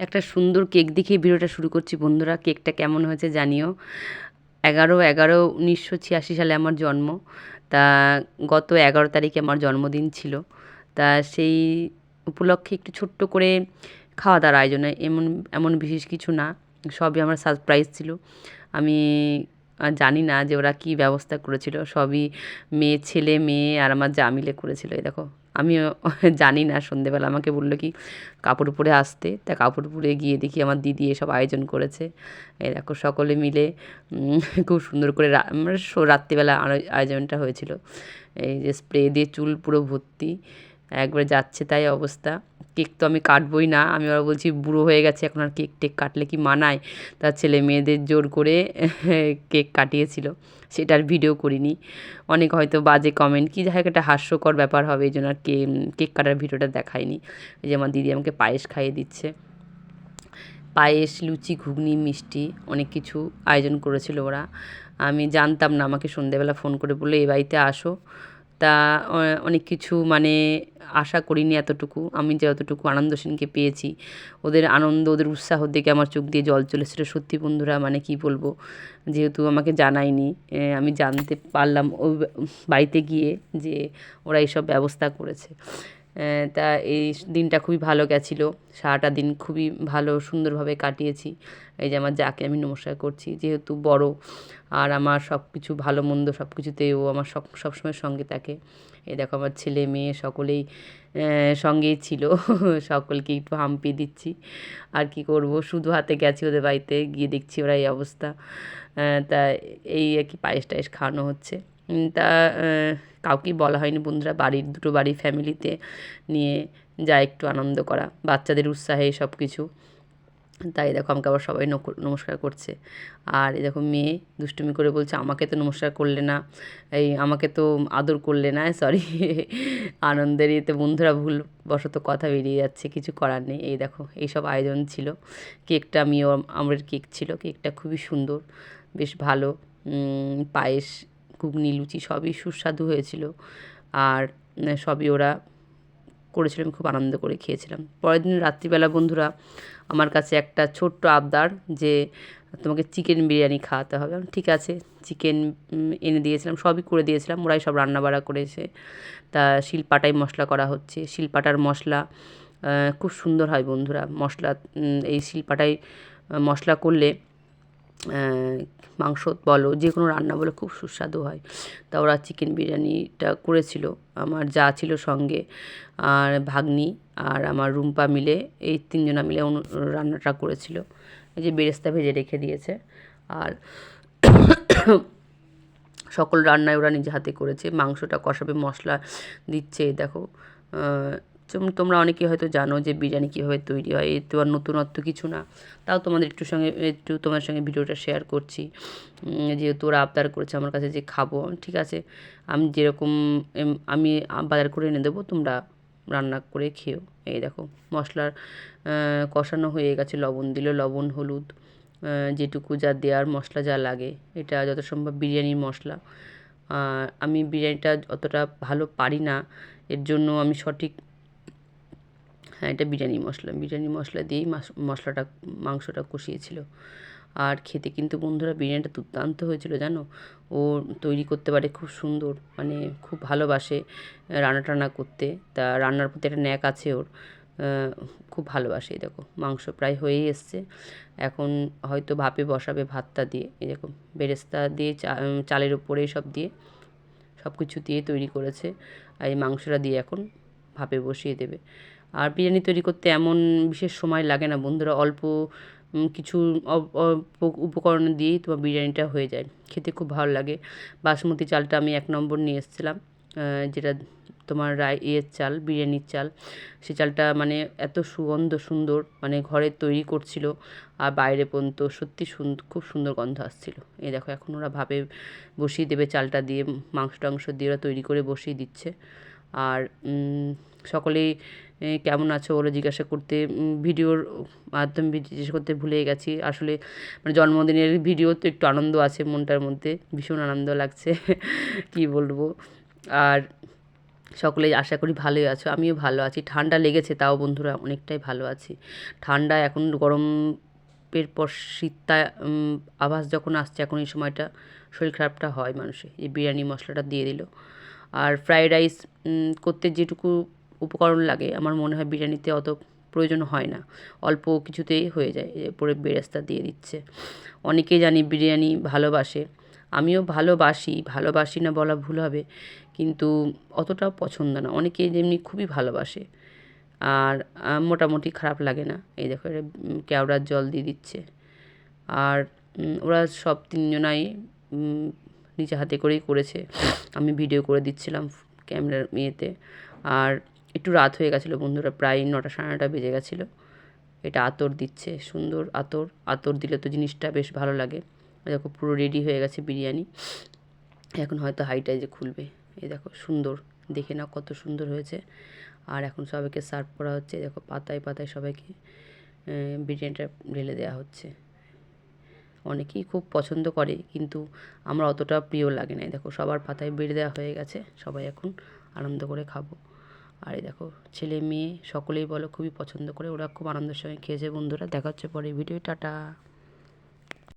একটা সুন্দর কেক দেখেই ভিডিওটা শুরু করছি। বন্ধুরা, কেকটা কেমন হয়েছে জানিও। এগারো এগারো উনিশশো ছিয়াশি সালে আমার জন্ম। তা গত এগারো তারিখে আমার জন্মদিন ছিল। তা সেই উপলক্ষে একটু ছোট্ট করে খাওয়া দাওয়ার আয়োজনে এমন এমন বিশেষ কিছু না। সবই আমার সারপ্রাইজ ছিল। আমি জানি না যে ওরা কী ব্যবস্থা করেছিল। সবই মেয়ে, ছেলে, মেয়ে আর আমার যা মিলে করেছিল। এই দেখো। আমিও জানি না, সন্ধেবেলা আমাকে বলল কি, কাপড় পরে আসতে। তা কাপড় পরে গিয়ে দেখি আমার দিদি এসব আয়োজন করেছে। এই দেখো সকলে মিলে খুব সুন্দর করে মানে রাত্রিবেলা আয়োজনটা হয়েছিল। এই যে স্প্রে দিয়ে চুল পুরো ভর্তি। একবারে যাচ্ছে তাই অবস্থা। কেক তো আমি কাটবই না, আমি আবার বলছি বুড়ো হয়ে গেছে, এখন আর কেক টেক কাটলে কি মানায়? তার ছেলে মেয়েদের জোর করে কেক কাটিয়েছিল সেটার ভিডিও করিনি। অনেক হয়তো বাজে কমেন্ট কি যাই একটা হাস্যকর ব্যাপার হবে, এই জন্য আর কে, কেক কাটার ভিডিওটা দেখায়নি এই যে আমার দিদি আমাকে পায়েস খাইয়ে দিচ্ছে। পায়েস, লুচি, ঘুগনি, মিষ্টি, অনেক কিছু আয়োজন করেছিল ওরা। আমি জানতাম না, আমাকে সন্ধেবেলা ফোন করে বলে এই বাড়িতে আসো। তা অনেক কিছু মানে আশা করিনি এতটুকু। আমি যে যতটুকু আনন্দ সেনকে পেয়েছি। ওদের আনন্দ, ওদের উৎসাহ দেখে আমার চোখ দিয়ে জল চলে সেটা সত্যি বন্ধুরা মানে কি বলব? যেহেতু আমাকে জানায়নি আমি জানতে পারলাম ওই বাড়িতে গিয়ে যে ওরা এইসব ব্যবস্থা করেছে। তা এই দিনটা খুবই ভালো গেছিল। সারাটা দিন খুবই ভালো, সুন্দরভাবে কাটিয়েছি। এই যে আমার যাকে আমি নমস্কার করছি, যেহেতু বড় আর আমার সব কিছু ভালো, মন্দ সব কিছুতে ও আমার সব সবসময় সঙ্গে থাকে। এই দেখো আমার ছেলে, মেয়ে সকলেই সঙ্গেই ছিল। সকলকে একটু হাম্পি দিচ্ছি। আর কি করব? শুধু হাতে গেছি ওদের বাড়িতে, গিয়ে দেখছি ওরা এই অবস্থা। তা এই আর কি পায়েস টায়েস খাওয়ানো হচ্ছে। তা কাউকেই বলা হয়নি। বন্ধুরা বাড়ির দুটো বাড়ির ফ্যামিলিতে নিয়ে যা একটু আনন্দ করা, বাচ্চাদের উৎসাহে সব কিছু তাই দেখো আমাকে আবার সবাই নমস্কার করছে। আর দেখো মেয়ে দুষ্টুমি করে বলছে, আমাকে তো নমস্কার করলে না, এই আমাকে তো আদর করলে না সরি আনন্দের ইয়েতে বন্ধুরা ভুল বশত কথা বেরিয়ে যাচ্ছে, কিছু করার নেই। এই দেখো এইসব আয়োজন ছিল। কেকটা আমিও আমার কেক ছিল, কেকটা খুবই সুন্দর, বেশ ভালো পায়েস ঘুগনি, লুচি সবই সুস্বাদু হয়েছিল। আর সবই ওরা করেছিলাম খুব আনন্দ করে খেয়েছিলাম। পরের দিন রাত্রিবেলা, বন্ধুরা, আমার কাছে একটা ছোট্ট আবদার যে, তোমাকে চিকেন বিরিয়ানি খাওয়াতে হবে। ঠিক আছে, চিকেন এনে দিয়েছিলাম, সবই করে দিয়েছিলাম, ওরাই সব রান্নাবাড়া করেছে। তা শিলপাটাই মশলা করা হচ্ছে। শিলপাটার মশলা খুব সুন্দর হয়, বন্ধুরা। মশলা এই শিলপাটায় মশলা করলে মাংস বলো, যে কোনো রান্না বলো খুব সুস্বাদু হয়। তা ওরা চিকেন বিরিয়ানিটা করেছিল, আমার যা ছিল সঙ্গে, আর ভাগ্নি আর আমার রুম্পা মিলে এই তিনজনা মিলে রান্নাটা করেছিল। এই যে বেরেস্তা ভেজে রেখে দিয়েছে, আর সকল রান্নায় ওরা নিজে হাতে করেছে। মাংসটা কষাবে, মশলা দিচ্ছে, দেখো তোমরা অনেকেই হয়তো জানো যে বিরিয়ানি কীভাবে তৈরি হয়, এ তো আর নতুনত্ব কিছু না। তাও তোমাদের একটু সঙ্গে, একটু তোমার সঙ্গে ভিডিওটা শেয়ার করছি। যেহেতু ওরা আবদার করেছে আমার কাছে যে খাব, ঠিক আছে? আমি যেরকম আমি বাজার করে এনে দেবো, তোমরা রান্না করে খেও এই দেখো, মশলার কষানো হয়ে গেছে, লবণ দিল লবণ, হলুদ যেটুকু যা দেওয়ার মশলা যা লাগে। এটা যত সম্ভব বিরিয়ানির মশলা আমি বিরিয়ানিটা অতটা ভালো পারি না। এর জন্য আমি সঠিক হ্যাঁ এটা বিরিয়ানি মশলা। বিরিয়ানি মশলা দিয়েই মশলাটা, মাংসটা কষিয়েছিল। আর খেতে কিন্তু বন্ধুরা বিরিয়ানিটা দুর্দান্ত হয়েছিল, জানো? ও তৈরি করতে পারে খুব সুন্দর মানে খুব ভালোবাসে রান্না টান্না করতে। তা রান্নার প্রতি একটা ন্যাক আছে ওর খুব ভালোবাসে দেখো। মাংস প্রায় হয়েই এসছে। এখন হয়তো ভাপে বসাবে ভাতটা দিয়ে, এই দেখো, বেরেস্তা দিয়ে চালের উপরে সব দিয়ে সব কিছু দিয়ে তৈরি করেছে। আর এই মাংসটা দিয়ে এখন ভাপে বসিয়ে দেবে। আর বিরিয়ানি তৈরি করতে এমন বিশেষ সময় লাগে না। বন্ধুরা, অল্প কিছু উপকরণ দিয়েই তোমার বিরিয়ানিটা হয়ে যায়। খেতে খুব ভালো লাগে। বাসমতি চালটা আমি এক নম্বর নিয়ে এসেছিলাম যেটা তোমার রায় ইয়ের চাল, বিরিয়ানির চাল। সে চালটা মানে এত সুগন্ধ সুন্দর মানে ঘরে তৈরি করছিল আর বাইরে পর্যন্ত সত্যি খুব সুন্দর গন্ধ আসছিল। এই দেখো, এখন ওরা ভাবে বসিয়ে দেবে চালটা দিয়ে মাংস টাংস দিয়ে ওরা তৈরি করে বসিয়ে দিচ্ছে। আর সকলেই কেমন আছো বলে জিজ্ঞাসা করতে ভিডিওর মাধ্যমে জিজ্ঞাসা করতে ভুলে গেছি। আসলে মানে জন্মদিনের ভিডিও তো একটু আনন্দ আছে মনটার মধ্যে, ভীষণ আনন্দ লাগছে, কি বলব। আর সকলে আশা করি ভালোই আছো, আমিও ভালো আছি। ঠান্ডা লেগেছে তাও বন্ধুরা, অনেকটাই ভালো আছি। ঠান্ডা এখন গরমের পর শীতটা আভাস যখন আসছে, এখন এই সময়টা শরীর খারাপটা হয় মানুষের। এই বিরিয়ানি মশলাটা দিয়ে দিল। আর ফ্রাইড রাইস করতে যেটুকু উপকরণ লাগে, আমার মনে হয় বিরিয়ানিতে অত প্রয়োজন হয় না। অল্প কিছুতেই হয়ে যায়, এরপরে বেরেস্তা দিয়ে দিচ্ছে। অনেকেই জানি বিরিয়ানি ভালোবাসে। আমিও ভালোবাসি ভালোবাসি না বলা ভুল হবে, কিন্তু অতটাও পছন্দ না। অনেকে যেমনি খুবই ভালোবাসে, আর মোটামুটি খারাপ লাগে না। এই দেখো, এটা কেওড়ার জল দিয়ে দিচ্ছে। আর ওরা সব তিনজনাই নিজে হাতে করেই করেছে। আমি ভিডিও করে দিচ্ছিলাম ক্যামেরার ইয়েতে। আর একটু রাত হয়ে গেছিল বন্ধুরা, প্রায় নটা সাড়ে নটা বেজে গেছিল। এটা আতর দিচ্ছে, সুন্দর আতর। আতর দিলে তো জিনিসটা বেশ ভালো লাগে। দেখো পুরো রেডি হয়ে গেছে বিরিয়ানি। এখন হয়তো হাইটাই যে খুলবে। এই দেখো সুন্দর, দেখে নাও কত সুন্দর হয়েছে। আর এখন সবাইকে সার্ভ করা হচ্ছে। দেখো পাতায় পাতায় সবাইকে বিরিয়ানিটা ঢেলে দেওয়া হচ্ছে। অনেকেই খুব পছন্দ করে, কিন্তু আমার অতটা প্রিয় লাগে না। দেখো, সবার পাতায় বেড়ে দেওয়া হয়ে গেছে, সবাই এখন আনন্দ করে খাব। আর এই দেখো, ছেলে মেয়ে সকলেই বলো খুবই পছন্দ করে, ওরা খুব আনন্দের সঙ্গে খেয়েছে। বন্ধুরা, দেখা হচ্ছে পরে ভিডিও টাটা।